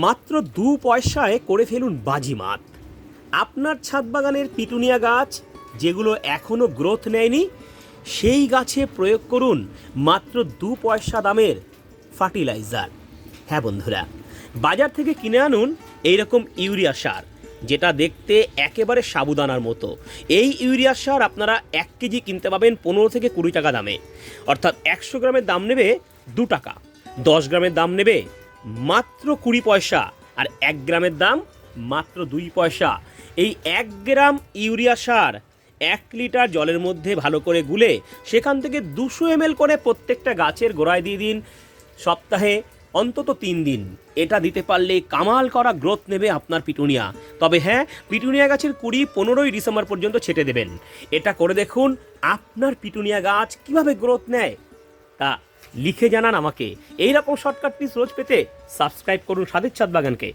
মাত্র দু পয়সায় করে ফেলুন বাজিমাত আপনার ছাদ বাগানের পিটুনিয়া গাছ, যেগুলো এখনও গ্রোথ নেয়নি, সেই গাছে প্রয়োগ করুন মাত্র দু পয়সা দামের ফার্টিলাইজার। হ্যাঁ বন্ধুরা, বাজার থেকে কিনে আনুন এইরকম ইউরিয়া সার, যেটা দেখতে একেবারে সাবুদানার মতো। এই ইউরিয়া সার আপনারা এক কেজি কিনতে পাবেন পনেরো থেকে কুড়ি টাকা দামে। অর্থাৎ একশো গ্রামের দাম নেবে দু টাকা, দশ গ্রামের দাম নেবে মাত্র কুড়ি পয়সা আর এক গ্রামের দাম মাত্র দুই পয়সা। এই এক গ্রাম ইউরিয়া সার এক লিটার জলের মধ্যে ভালো করে গুলে সেখান থেকে দুশো এম করে প্রত্যেকটা গাছের গোড়ায় দিয়ে দিন। সপ্তাহে অন্তত তিন দিন। এটা দিতে পারলে কামাল করা গ্রোথ নেবে আপনার পিটুনিয়া। তবে হ্যাঁ পিটুনিয়া গাছের কুড়ি পনেরোই ডিসেম্বর পর্যন্ত ছেটে দেবেন। এটা করে দেখুন আপনার পিটুনিয়া গাছ কীভাবে গ্রোথ নেয়। তা লিখে জানান আমাকে। এইরকম শর্টকাট টিপস রোজ পেতে সাবস্ক্রাইব করুন স্বাদের ছাদ বাগানকে